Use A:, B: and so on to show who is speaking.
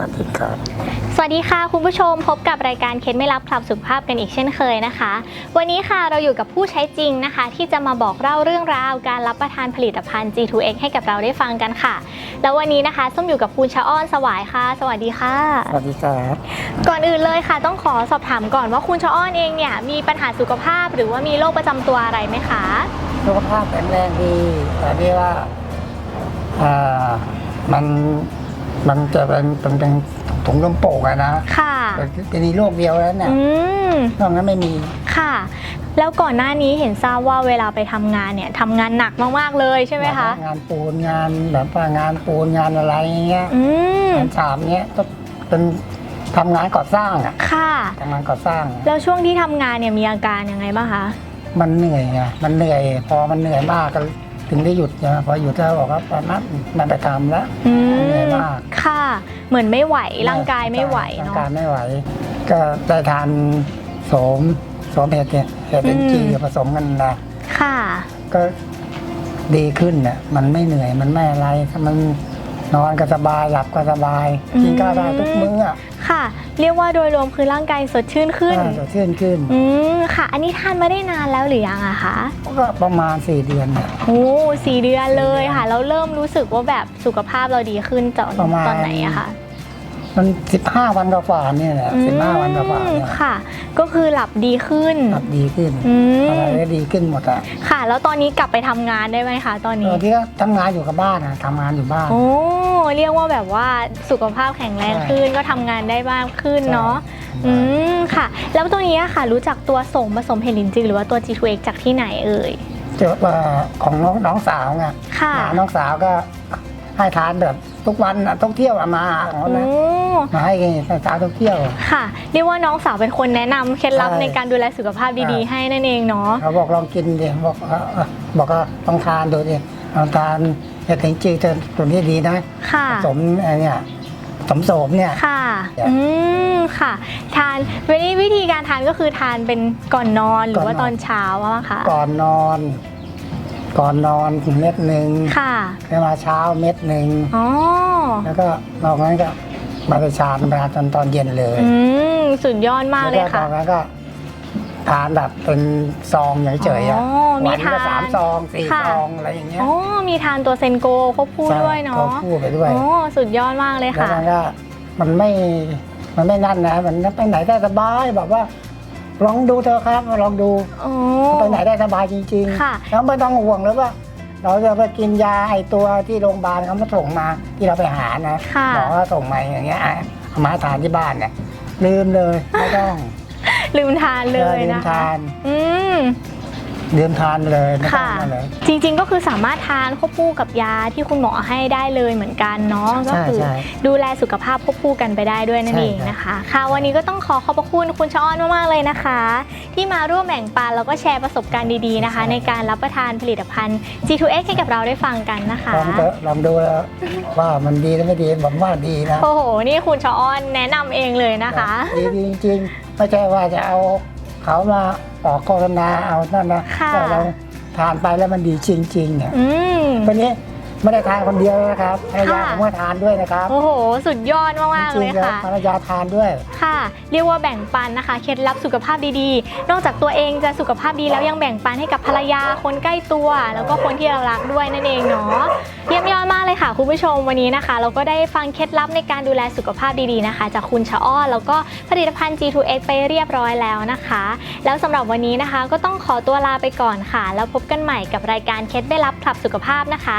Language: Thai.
A: วัสดีครับ
B: สวัสดีค่ะคุณผู้ชมพบกับรายการเคสไม่รับคลับสุขภาพกันอีกเช่นเคยนะคะ วันนี้ค่ะเราอยู่กับผู้ใช้จริงนะคะ ที่จะมาบอกเล่าเรื่องราวการรับประทานผลิตภัณฑ์ G2X ให้กับเราได้ฟังกันค่ะ แล้ววันนี้นะคะส้มอยู่กับคุณชะอ้อนสวายค่ะ สวัสดีค่ะ
A: สวัสดีครับ
B: ก่อนอื่นเลยค่ะ ต้องขอสอบถามก่อนว่าคุณชะอ้อนเองเนี่ยมีปัญหาสุขภาพ หรือว่ามีโรคประจำตัวอะไรไหมคะ
A: สุขภาพแข็งแรงดีแต่ที่ว่าอ่ามัน มันจะเป็นเป็นเป็นถุงลมโป่งอะนะ
B: ค่ะ
A: แต่เป็นโรคเดียวแล้วเนี่ย
B: อืม
A: นอกนั้นไม่มี
B: ค่ะ แล้วก่อนหน้านี้เห็นทราบว่าเวลาไปทำงานเนี่ยทำงานหนักมากๆเลยใช่ไหมคะ
A: งานปูนงานแบบว่างานปูนงานอะไรอย่างเงี้ย
B: อืม
A: งานสามเงี้ยก็เป็นทำงานก่อสร้างอะ
B: ค่ะ
A: ทำงานก่อสร้างอะ
B: แล้วช่วงที่ทำงานเนี่ยมีอาการยังไงบ้างคะ
A: มันเหนื่อยไงมันเหนื่อย พอมันเหนื่อยมากก็ ถึงได้หยุดนะพอหยุดแล้วบอกว่าปนัดมันไปทำแล้ว
B: อื
A: เหนื่อย
B: ม
A: มาก
B: ค่ะ เหมือนไม่ไหวร่างกายไม่ไหว
A: ร่าง
B: เนาะ
A: กายไม่ไหว ก็ได้ทานโสมโสมเห็ดเนี่ยเห็ดเป็น
B: อืม
A: จีผสมกันนะ
B: ค่ะ
A: ก็ดีขึ้นน่ะมันไม่เหนื่อยมันไม่อะไรถ้ามัน นอนก็สบายหลับก็สบาย
B: อืม
A: กินข้าวได้ทุกมื้ออะ
B: ค่ะ เรียกว่าโดยรวมคือร่างกายสดชื่นขึ้น
A: อ่าสดชื่นขึ้น
B: อืมค่ะ อันนี้ทานมาได้นานแล้วหรือยังอะคะ
A: ก็ประมาณสี่เดือนน่ะ
B: โอ้สี่เดือนเลยค่ะ แล้วเริ่มรู้สึกว่าแบบสุขภาพเราดีขึ้นตอน
A: ประมาณ
B: ตอนไหนอะคะ
A: มันสิบห้าวันกว่าๆเนี่ยแหละสิบห้าวันกว่าๆ
B: อืม
A: เนี่ย
B: ค่ะ ก็คือหลับดีขึ้น
A: หลับดีขึ้น
B: อื
A: อะไร
B: ม
A: ก็ดีขึ้นหมดอะ
B: ค่ะ แล้วตอนนี้กลับไปทำงานได้ไหมคะตอน
A: ต
B: นี้
A: อนที่ก็ทำงานอยู่กับบ้านนะทำงานอยู่บ้าน
B: โอ้เรียกว่าแบบว่าสุขภาพแข็งแรง
A: ใช่
B: ขึ้นก็ทำงานได้มากขึ้นเนาะอืมค่ะ แล้วตัวนี้ค่ะ รู้จักตัวส่งผสมเห็ดลินจือหรือว่าตัว G2X จากที่ไหนเอ่ย
A: เจอว่าของน้องน้องสาวไง
B: ค่ะ
A: หาน้องสาวก็ให้ทานแบบ ทุกวันอะต้องเที่ยวอะมาของเขา
B: โอ้
A: นะมาให้น้องสาวต้องเที่ยว
B: ค่ะ เรียกว่าน้องสาวเป็นคนแนะนำเคล็ดลับ
A: ใช่
B: ในการดูแลสุขภาพดี
A: ใช่
B: ๆ ให้นั่นเองเนาะ
A: เขาบอกลองกินดิบอกเอ่อเอ่อบอกว่าต้องทานดูดิลองทานเห็ดถิงจีจะตัวนี้ดีนะ
B: ค่ะ
A: ผสมไอ้เนี่ยผสมโสมเนี่ย
B: ค่ะ
A: เนี่ย
B: อืม ค่ะ ทานวิธีวิธีการทานก็คือทานเป็นก่อนนอนหรือว่า
A: ก่
B: ต
A: อนนอน
B: อนเช้าอะคะ
A: ก่อนนอน ก่อนนอนเม็ดหนึ่ง
B: ค่ะ
A: แล้วมาเช้าเม็ดหนึ่ง
B: อ๋อ
A: แล้วก็นอกนั้นก็มาไปชาธรรมดาตอนตอนเย็นเลย
B: อืม สุดยอดมากเลย
A: แล้วก็ต
B: ค่ะ
A: อนนั้นก็ทานแบบเป็นซองเฉยๆอะ
B: อ๋อมี
A: วันละ
B: ทาน
A: สามซองสี่
B: ค่ะ
A: ซองอะไรอย่างเงี้ย
B: อ๋อ มีทานตัวเซนโกควบคู่
A: ใช่
B: ด้วยเนาะ
A: ควบคู่ไปด้วย
B: อ๋อ สุดยอดมากเลย
A: แล้ว
B: ค่ะ
A: มันก็มันไม่ มันไม่นั่นนะ มันไปไหนได้สบายแบบว่า ลองดูเถอะครับลองดู
B: อ๋อ
A: ไปไหนได้สบายจริง
B: ค่ะ
A: ๆแล้วไม่ต้องห่วงเลยว่า เราจะไปกินยาไอตัวที่โรงพยาบาลเขามาส่งมาที่เราไปหานะ
B: ค่ะ
A: หมอก็ส่งมาอย่างเงี้ยอะเอามาทานที่บ้านเนี่ยลืมเลยไม่ต้อง
B: ลืมทานเลย
A: ลืม
B: นะคะ
A: ทาน
B: อืม
A: ลืมทานเลยไม่ต้อง
B: ค่ะ
A: นั่นเลย
B: จริงๆก็คือสามารถทานควบคู่กับยาที่คุณหมอให้ได้เลยเหมือนกันเนาะก็
A: ใช่
B: คือ
A: ใช่
B: ดูแลสุขภาพควบคู่กันไปได้ด้วยนั่น
A: ใช่
B: เองนะคะ ค่ะ วันนี้ก็ต้องขอขอบพระคุณคุณชะอ้อนมาก ๆ เลยนะคะ ที่มาร่วมแบ่งปันแล้วก็แชร์ประสบการณ์ดีๆนะคะในการรับประทานผลิตภัณฑ์ G2X ให้กับเราได้ฟังกันนะคะ
A: ลองเถอะลองดูแล้วว่ามันดีหรือไม่ดีผมว่าดีนะ
B: โอ้โห นี่คุณชะอ้อนแนะนำเองเลยนะคะ
A: ดีดีจริงๆไม่ใช่ว่าจะเอา เขามาออกโฆษณาเอานั่นนะ
B: ค่ะ
A: แต่เราทานไปแล้วมันดีจริงๆเนี่ย
B: อืม
A: วันนี้ ไม่ได้ทานคนเดียวนะครับภรรยา
B: ค่ะ
A: ผมก็ทานด้วยนะครับ
B: โอ้โห สุดยอดมากๆ
A: จริ
B: เล
A: ง
B: ย
A: ๆแล้ว
B: ค่ะ
A: ภรรยาทานด้วย
B: ค่ะ เรียกว่าแบ่งปันนะคะ เคล็ดลับสุขภาพดีๆ นอกจากตัวเองจะสุขภาพดีแล้วยังแบ่งปันให้กับภรรยาคนใกล้ตัว แล้วก็คนที่เรารักด้วยนั่นเองเนาะ เยี่ยมยอดมากเลยค่ะคุณผู้ชมวันนี้นะคะ เราก็ได้ฟังเคล็ดลับในการดูแลสุขภาพดีๆนะคะ จากคุณชะอ้อแล้วก็ผลิตภัณฑ์ G2X ไปเรียบร้อยแล้วนะคะ แล้วสำหรับวันนี้นะคะก็ต้องขอตัวลาไปก่อนค่ะ แล้วพบกันใหม่กับรายการเคล็ดไม่ลับคลับสุขภาพนะคะ